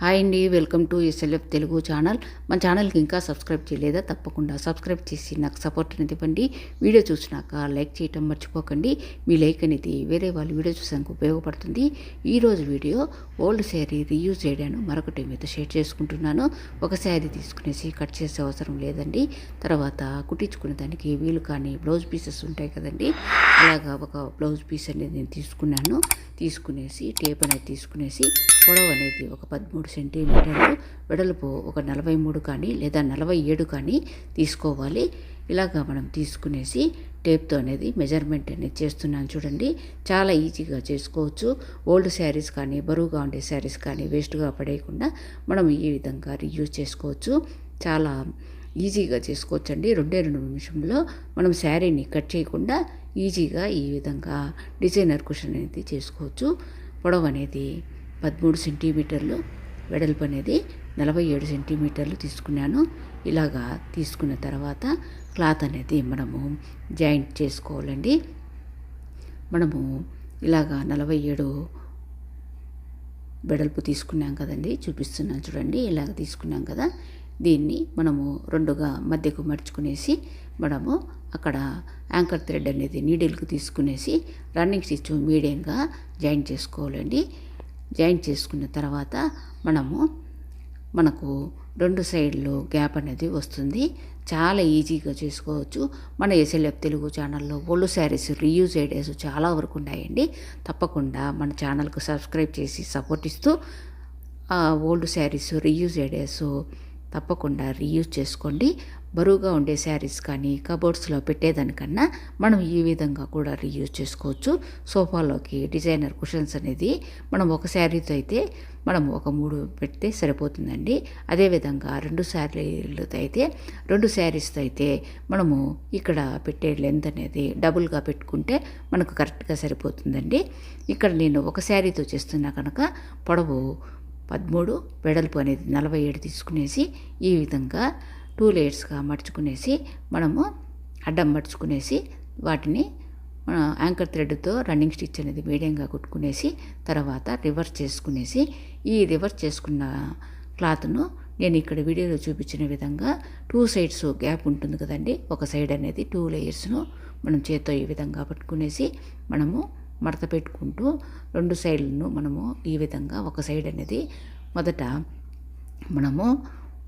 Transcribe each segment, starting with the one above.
Hi అండి welcome to SLF Telugu channel. మన ఛానల్కి ఇంకా సబ్స్క్రైబ్ చేయలేదా? తప్పకుండా సబ్స్క్రైబ్ చేసి నాకు సపోర్ట్ అనేది ఇవ్వండి. వీడియో చూసినాక లైక్ చేయటం మర్చిపోకండి. మీ లైక్ అనేది వేరే వాళ్ళు వీడియో చూసానికి ఉపయోగపడుతుంది. ఈరోజు వీడియో ఓల్డ్ శారీ రీయూజ్ చేయడాను మరొకటి మీతో షేర్ చేసుకుంటున్నాను. ఒక శారీ తీసుకునేసి కట్ చేసే అవసరం లేదండి. తర్వాత కుట్టించుకునే దానికి వీలు కానీ బ్లౌజ్ పీసెస్ ఉంటాయి కదండి. అలాగా ఒక బ్లౌజ్ పీస్ అనేది నేను తీసుకున్నాను. తీసుకునేసి టేప్ అనేది తీసుకునేసి పొడవు అనేది ఒక పదమూడు సెంటీమీటర్లు వెడల్పు ఒక నలభై మూడు కానీ లేదా నలభై ఏడు కానీ తీసుకోవాలి. ఇలాగా మనం తీసుకునేసి టేప్తో అనేది మెజర్మెంట్ అనేది చేస్తున్నాను చూడండి. చాలా ఈజీగా చేసుకోవచ్చు. ఓల్డ్ శారీస్ కానీ బరువుగా ఉండే శారీస్ కానీ వేస్ట్గా పడేయకుండా మనం ఈ విధంగా రీయూజ్ చేసుకోవచ్చు. చాలా ఈజీగా చేసుకోవచ్చు అండి రెండే రెండు నిమిషంలో మనం శారీని కట్ చేయకుండా ఈజీగా ఈ విధంగా డిజైనర్ కుషన్ అనేది చేసుకోవచ్చు. పొడవు అనేది పదమూడు సెంటీమీటర్లు వెడల్పు అనేది నలభై ఏడు సెంటీమీటర్లు తీసుకున్నాను. ఇలాగా తీసుకున్న తర్వాత క్లాత్ అనేది మనము జాయింట్ చేసుకోవాలండి. మనము ఇలాగా నలభై ఏడు వెడల్పు తీసుకున్నాం కదండి. చూపిస్తున్నాను చూడండి. ఇలాగ తీసుకున్నాం కదా. దీన్ని మనము రెండుగా మధ్యకు మడుచుకునేసి మనము అక్కడ యాంకర్ థ్రెడ్ అనేది నీడిల్కి తీసుకునేసి రన్నింగ్ స్టిచ్ మీడియంగా జాయిన్ చేసుకోవాలండి. జాయిన్ చేసుకున్న తర్వాత మనము మనకు రెండు సైడ్లు గ్యాప్ అనేది వస్తుంది. చాలా ఈజీగా చేసుకోవచ్చు. మన ఎస్ఎల్ఎఫ్ తెలుగు ఛానల్లో ఒళ్ళు శారీస్ రీయూజ్ ఐడియాస్ చాలా వరకు ఉన్నాయండి. తప్పకుండా మన ఛానల్కు సబ్స్క్రైబ్ చేసి సపోర్ట్ ఇస్తూ ఓల్డ్ శారీస్ రీయూజ్ ఐడియాస్ తప్పకుండా రీయూజ్ చేసుకోండి. బరువుగా ఉండే శారీస్ కానీ కబోర్డ్స్లో పెట్టేదానికన్నా మనం ఈ విధంగా కూడా రీయూజ్ చేసుకోవచ్చు. సోఫాలోకి డిజైనర్ కుషన్స్ అనేది మనం ఒక శారీతో అయితే మనం ఒక మూడు పెడితే సరిపోతుందండి. అదేవిధంగా రెండు శారీలతో అయితే రెండు శారీస్తో అయితే మనము ఇక్కడ పెట్టే లెంత్ అనేది డబుల్గా పెట్టుకుంటే మనకు కరెక్ట్గా సరిపోతుందండి. ఇక్కడ నేను ఒక శారీతో చేస్తున్నా కనుక పొడవు పదమూడు వెడల్పు అనేది నలభై ఏడు తీసుకునేసి ఈ విధంగా టూ లేయర్స్గా మడుచుకునేసి మనము అడ్డం మడుచుకునేసి వాటిని యాంకర్ థ్రెడ్తో రన్నింగ్ స్టిచ్ అనేది మీడియంగా కుట్టుకునేసి తర్వాత రివర్స్ చేసుకునేసి ఈ రివర్స్ చేసుకున్న క్లాత్ను నేను ఇక్కడ వీడియోలో చూపించిన విధంగా టూ సైడ్స్ గ్యాప్ ఉంటుంది కదండి ఒక సైడ్ అనేది టూ లేయర్స్ను మనం చేత్తో ఈ విధంగా పట్టుకునేసి మనము మడత పెట్టుకుంటూ రెండు సైడ్లను మనము ఈ విధంగా ఒక సైడ్ అనేది మొదట మనము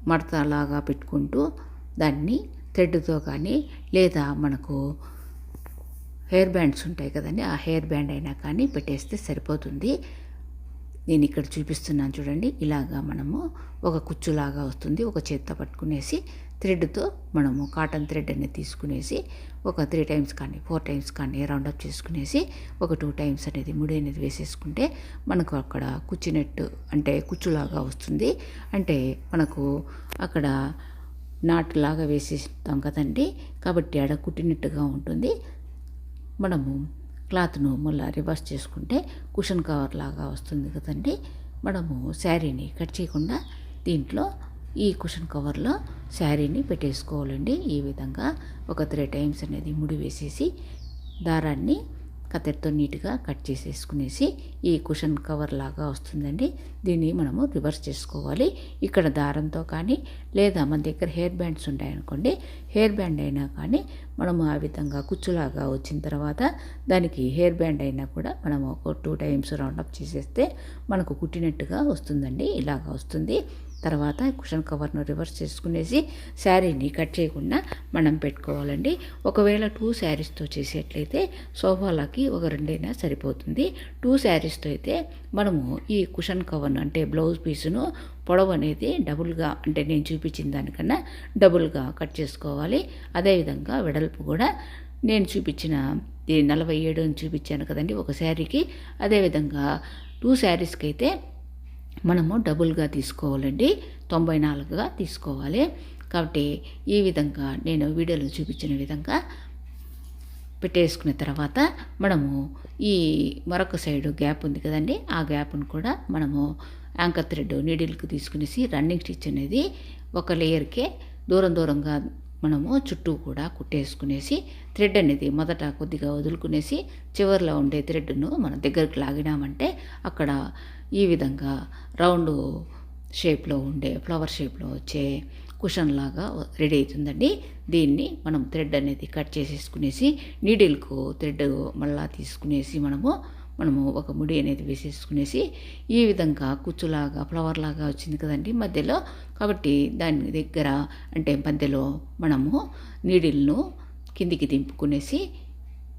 మడతలాగా పెట్టుకుంటూ దాన్ని థ్రెడ్తో కానీ లేదా మనకు హెయిర్ బ్యాండ్స్ ఉంటాయి కదండి ఆ హెయిర్ బ్యాండ్ అయినా కానీ పెట్టేస్తే సరిపోతుంది. నేను ఇక్కడ చూపిస్తున్నాను చూడండి ఇలాగా మనము ఒక కుచ్చులాగా వస్తుంది ఒక చేత్తో పట్టుకునేసి థ్రెడ్తో మనము కాటన్ థ్రెడ్ అనేది తీసుకునేసి ఒక త్రీ టైమ్స్ కానీ ఫోర్ టైమ్స్ కానీ రౌండ్ అప్ చేసుకునేసి ఒక టూ టైమ్స్ అనేది ముడి అనేది వేసేసుకుంటే మనకు అక్కడ కుచ్చినట్టు అంటే కుచ్చులాగా వస్తుంది. అంటే మనకు అక్కడ నాటులాగా వేసేస్తాం కదండి. కాబట్టి ఆడ కుట్టినట్టుగా ఉంటుంది. మనము క్లాత్ను మళ్ళీ రివర్స్ చేసుకుంటే కుషన్ కవర్ లాగా వస్తుంది కదండి. మనము శారీని కట్ చేయకుండా దీంట్లో ఈ కుషన్ కవర్లో శారీని పెట్టేసుకోవాలండి. ఈ విధంగా ఒక త్రీ టైమ్స్ అనేది ముడి వేసేసి దారాన్ని కత్తెరతో నీట్గా కట్ చేసేసుకునేసి ఈ కుషన్ కవర్ లాగా వస్తుందండి. దీన్ని మనము రివర్స్ చేసుకోవాలి. ఇక్కడ దారంతో కానీ లేదా మన దగ్గర హెయిర్ బ్యాండ్స్ ఉంటాయనుకోండి హెయిర్ బ్యాండ్ అయినా కానీ మనము ఆ విధంగా కుచ్చులాగా వచ్చిన తర్వాత దానికి హెయిర్ బ్యాండ్ అయినా కూడా మనం ఒక టూ టైమ్స్ రౌండప్ చేసేస్తే మనకు కుట్టినట్టుగా వస్తుందండి. ఇలాగా వస్తుంది. తర్వాత కుషన్ కవర్ను రివర్స్ చేసుకునేసి శారీని కట్ చేయకుండా మనం పెట్టుకోవాలండి. ఒకవేళ టూ శారీస్తో చేసేట్లయితే సోఫాలకి ఒక రెండైనా సరిపోతుంది. టూ శారీస్తో అయితే మనము ఈ కుషన్ కవర్ను అంటే బ్లౌజ్ పీసును పొడవు అనేది డబుల్గా అంటే నేను చూపించిన దానికన్నా డబుల్గా కట్ చేసుకోవాలి. అదేవిధంగా వెడల్పు కూడా నేను చూపించిన నలభై ఏడు అని చూపించాను కదండి ఒక శారీకి. అదేవిధంగా టూ శారీస్కి అయితే మనము డబుల్గా తీసుకోవాలండి. తొంభై నాలుగుగా తీసుకోవాలి. కాబట్టి ఈ విధంగా నేను వీడియోలో చూపించిన విధంగా పెట్టేసుకున్న తర్వాత మనము ఈ మరొక సైడు గ్యాప్ ఉంది కదండి. ఆ గ్యాప్ను కూడా మనము యాంకర్ థ్రెడ్ నీడిల్కి తీసుకునేసి రన్నింగ్ స్టిచ్ అనేది ఒక లేయర్కే దూరం దూరంగా మనము చుట్టూ కూడా కుట్టేసుకునేసి థ్రెడ్ అనేది మొదట కొద్దిగా వదులుకునేసి చివరిలో ఉండే థ్రెడ్ను మన దగ్గరికి లాగినామంటే అక్కడ ఈ విధంగా రౌండ్ షేప్లో ఉండే ఫ్లవర్ షేప్లో వచ్చే కుషన్ లాగా రెడీ అవుతుందండి దీన్ని మనం థ్రెడ్ అనేది కట్ చేసేసుకునేసి నీడిల్కు థ్రెడ్ మళ్ళా తీసుకునేసి మనము మనము ఒక ముడి అనేది వేసేసుకునేసి ఈ విధంగా కుచ్చులాగా ఫ్లవర్ లాగా వచ్చింది కదండి మధ్యలో. కాబట్టి దాని దగ్గర అంటే మధ్యలో మనము నీడిల్ను కిందికి దింపుకునేసి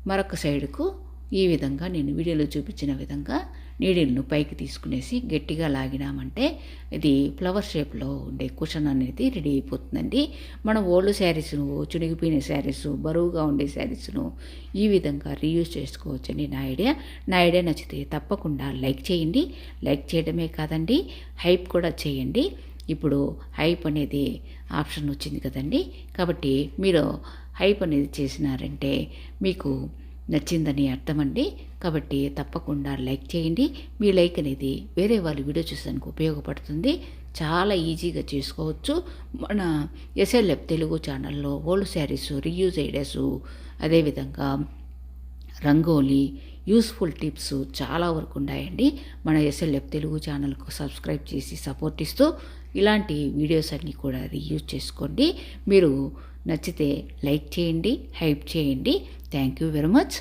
మరొక సైడుకు ఈ విధంగా నేను వీడియోలో చూపించిన విధంగా నీడిల్ను పైకి తీసుకునేసి గట్టిగా లాగినామంటే ఇది ఫ్లవర్ షేప్లో ఉండే కుషన్ అనేది రెడీ అయిపోతుందండి. మనం ఓల్డ్ శారీస్ను చునిగిపోయిన శారీస్ బరువుగా ఉండే శారీస్ను ఈ విధంగా రీయూజ్ చేసుకోవచ్చండి నా ఐడియా. నా ఐడియా నచ్చితే తప్పకుండా లైక్ చేయండి. లైక్ చేయడమే కాదండి హైప్ కూడా చేయండి. ఇప్పుడు హైప్ అనేది ఆప్షన్ వచ్చింది కదండి. కాబట్టి మీరు హైప్ అనేది చేసినారంటే మీకు నచ్చిందని అర్థమండి. కాబట్టి తప్పకుండా లైక్ చేయండి. మీ లైక్ అనేది వేరే వాళ్ళు వీడియో చూసానికి ఉపయోగపడుతుంది. చాలా ఈజీగా చేసుకోవచ్చు. మన ఎస్ఎల్ఎఫ్ తెలుగు ఛానల్లో ఓల్డ్ శారీస్ రీయూజ్ ఐడియాస్ అదేవిధంగా రంగోలీ యూస్ఫుల్ టిప్స్ చాలా వరకు ఉన్నాయండి. మన ఎస్ఎల్ఎఫ్ తెలుగు ఛానల్కు సబ్స్క్రైబ్ చేసి సపోర్ట్ ఇస్తూ ఇలాంటి వీడియోస్ అన్నీ కూడా రీయూజ్ చేసుకోండి. మీరు నచ్చితే లైక్ చేయండి హైప్ చేయండి. Thank you very much